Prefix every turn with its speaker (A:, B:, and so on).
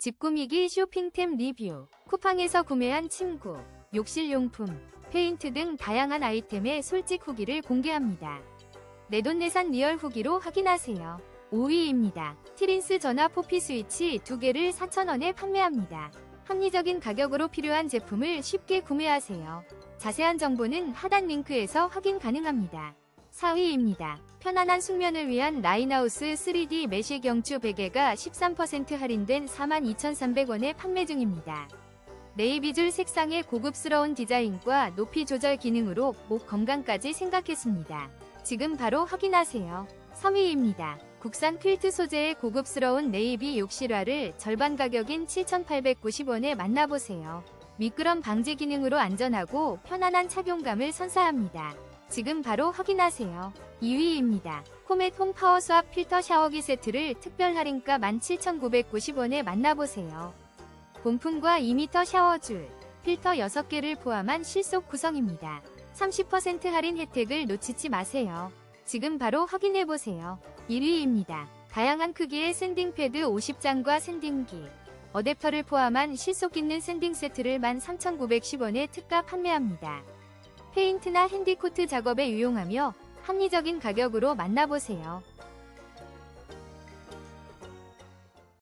A: 집 꾸미기 쇼핑템 리뷰, 쿠팡에서 구매한 침구, 욕실용품, 페인트 등 다양한 아이템의 솔직 후기를 공개합니다. 내돈내산 리얼 후기로 확인하세요. 5위입니다. 티린스 전화 포피 스위치 2개를 4,000원에 판매합니다. 합리적인 가격으로 필요한 제품을 쉽게 구매하세요. 자세한 정보는 하단 링크에서 확인 가능합니다. 4위입니다. 편안한 숙면을 위한 라인하우스 3D 메쉬 경추 베개가 13% 할인된 42,300원에 판매 중입니다. 네이비줄 색상의 고급스러운 디자인과 높이 조절 기능으로 목 건강까지 생각했습니다. 지금 바로 확인하세요. 3위입니다. 국산 퀼트 소재의 고급스러운 네이비 욕실화를 절반 가격인 7,890원에 만나보세요. 미끄럼 방지 기능으로 안전하고 편안한 착용감을 선사합니다. 지금 바로 확인하세요. 2위입니다. 코멧 홈 파워 수압 필터 샤워기 세트를 특별 할인가 17,990원에 만나보세요. 본품과 2m 샤워줄, 필터 6개를 포함한 실속 구성입니다. 30% 할인 혜택을 놓치지 마세요. 지금 바로 확인해보세요. 1위입니다. 다양한 크기의 샌딩 패드 50장과 샌딩기, 어댑터를 포함한 실속 있는 샌딩 세트를 13,910원에 특가 판매합니다. 페인트나 핸디코트 작업에 유용하며 합리적인 가격으로 만나보세요.